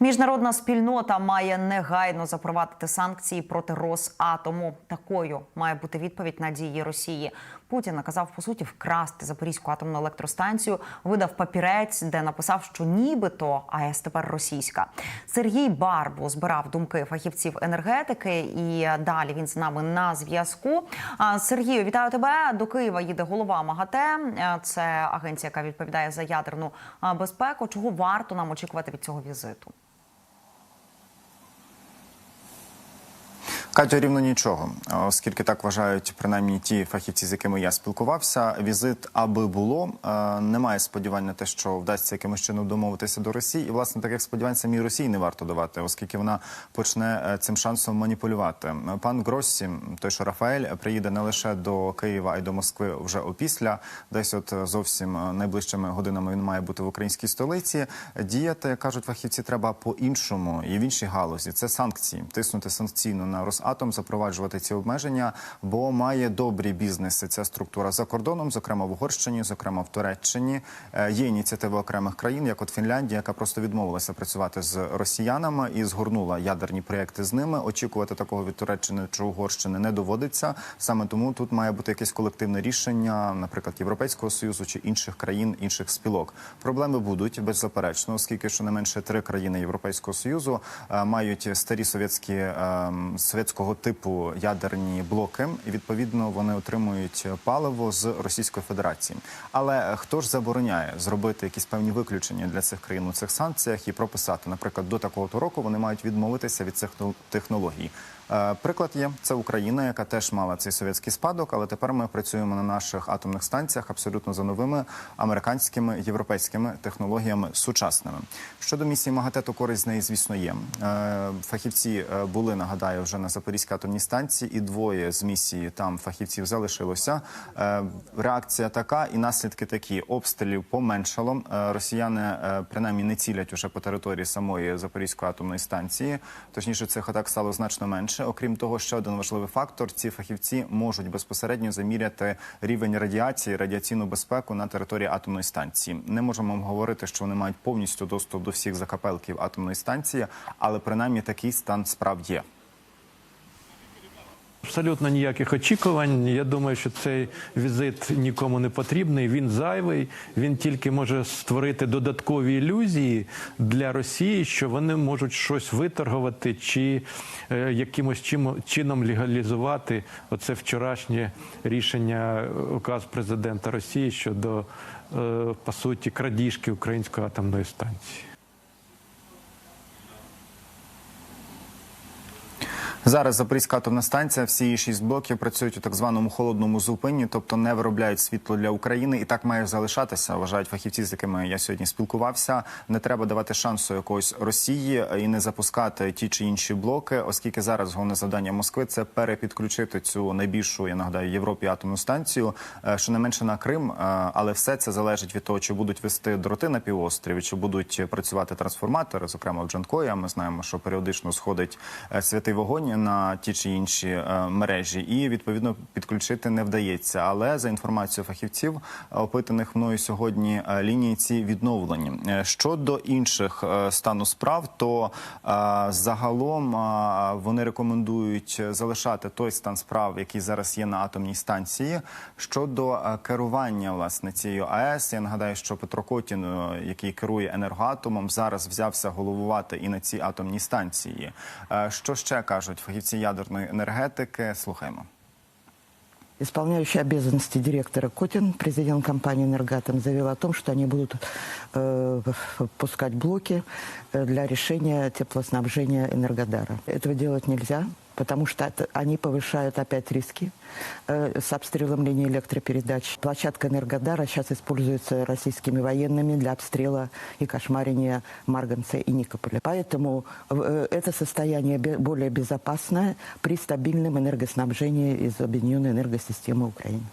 Міжнародна спільнота має негайно запровадити санкції проти Росатому. Такою має бути відповідь на дії Росії. Путін наказав по суті вкрасти Запорізьку атомну електростанцію. Видав папірець, де написав, що нібито АЕС тепер російська. Сергій Барбу збирав думки фахівців енергетики, і далі він з нами на зв'язку. Сергію, вітаю тебе. До Києва їде голова МАГАТЕ. Це агенція, яка відповідає за ядерну безпеку. Чого варто нам очікувати від цього візиту? Катю, рівно нічого, оскільки так вважають принаймні ті фахівці, з якими я спілкувався. Візит, аби було, е, немає сподівань на те, що вдасться якимось чином домовитися до Росії. І власне таких сподівань самій Росії не варто давати, оскільки вона почне е, цим шансом маніпулювати. Пан Гроссі, той що Рафаель, приїде не лише до Києва, а й до Москви вже опісля. Десь от зовсім е, найближчими годинами він має бути в українській столиці. Діяти кажуть фахівці, треба по-іншому і в іншій галузі. Це санкції, тиснути санкційно на Росатом, запроваджувати ці обмеження, бо має добрі бізнеси. Ця структура за кордоном, зокрема в Угорщині, зокрема в Туреччині. Е, Є ініціатива окремих країн, як от Фінляндія, яка просто відмовилася працювати з росіянами і згорнула ядерні проєкти з ними. Очікувати такого від Туреччини чи Угорщини не доводиться. Саме тому тут має бути якесь колективне рішення, наприклад, Європейського союзу чи інших країн, інших спілок. Проблеми будуть беззаперечно, оскільки щонайменше три країни Європейського союзу е, мають старі совєтські е, совєтського типу ядерні блоки, і відповідно вони отримують паливо з Російської Федерації. Але хто ж забороняє зробити якісь певні виключення для цих країн у цих санкціях і прописати, наприклад, до такого то року вони мають відмовитися від цих технологій. Е, Приклад є це Україна, яка теж мала цей совєтський спадок, але тепер ми працюємо на наших атомних станціях абсолютно за новими американськими європейськими технологіями сучасними. Щодо місії МАГАТЕ, то користь з неї, звісно, є. Е, Фахівці е, були, нагадаю, вже на Запорізькій атомній станції, і двоє з місії там фахівців залишилося. Реакція така, і наслідки такі: обстрілів поменшало. Росіяни принаймні не цілять уже по території самої Запорізької атомної станції. Точніше, цих атак стало значно менше. Окрім того, ще один важливий фактор: ці фахівці можуть безпосередньо заміряти рівень радіації, радіаційну безпеку на території атомної станції. Не можемо говорити, що вони мають повністю доступ до всіх закапелків атомної станції, але принаймні такий стан справ є. Абсолютно ніяких очікувань. Я думаю, що цей візит нікому не потрібний. Він зайвий. Він тільки може створити додаткові ілюзії для Росії, що вони можуть щось виторгувати чи е, якимось чином легалізувати оце вчорашнє рішення е, указ президента Росії щодо е, по суті крадіжки української атомної станції. Зараз Запорізька атомна станція, всі її шість блоків працюють у так званому холодному зупинні, тобто не виробляють світло для України, і так має залишатися. Вважають фахівці, з якими я сьогодні спілкувався. Не треба давати шансу якогось Росії і не запускати ті чи інші блоки, оскільки зараз головне завдання Москви це перепідключити цю найбільшу, я нагадаю, Європі атомну станцію, е, що не менше на Крим, е, але все це залежить від того, чи будуть вести дроти на півострові, чи будуть працювати трансформатори, зокрема в Джанкої. Ми знаємо, що періодично сходить е, святий вогонь на ті чи інші е, мережі, і відповідно підключити не вдається. Але за інформацією фахівців, опитаних мною сьогодні, е, лінії ці відновлені. Е, Щодо інших стану справ, то загалом вони рекомендують залишати той стан справ, який зараз є на атомній станції. Щодо керування власне цією АЕС, я нагадаю, що Петро Котін, який керує енергоатомом, зараз взявся головувати і на цій атомній станції. Що ще кажуть фахівці ядерної енергетики? Слухаємо. Исполняющий обязанности директора Котин, президент компании «Энергатом», заявил о том, что они будут э, пускать блоки э, для решения теплоснабжения Энергодара. Этого делать нельзя, потому что это- они повышают опять риски э, с обстрелом линии электропередач. Площадка Энергодара сейчас используется российскими военными для обстрела и кошмарения Марганца и Никополя. Поэтому э, это состояние бе- более безопасное при стабильном энергоснабжении из объединенной энергосистемы Украины.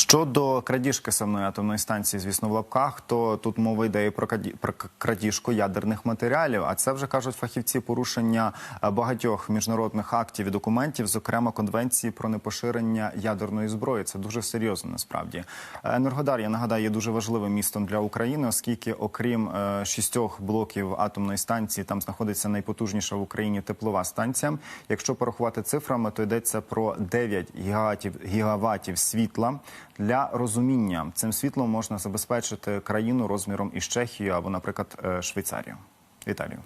Щодо крадіжки самої атомної станції, звісно, в лапках, то тут мова йде і про краді- крадіжку ядерних матеріалів. А це вже кажуть фахівці порушення е, багатьох міжнародних актів і документів, зокрема конвенції про непоширення ядерної зброї. Це дуже серйозно насправді. Е, Енергодар, я нагадаю, є дуже важливим містом для України, оскільки, окрім е, шістьох блоків атомної станції, там знаходиться найпотужніша в Україні теплова станція. Якщо порахувати цифрами, то йдеться про 9 гігаватів, гігаватів світла. Для розуміння цим світлом можна забезпечити країну розміром із Чехію або, наприклад, е, Швейцарію. Віталію.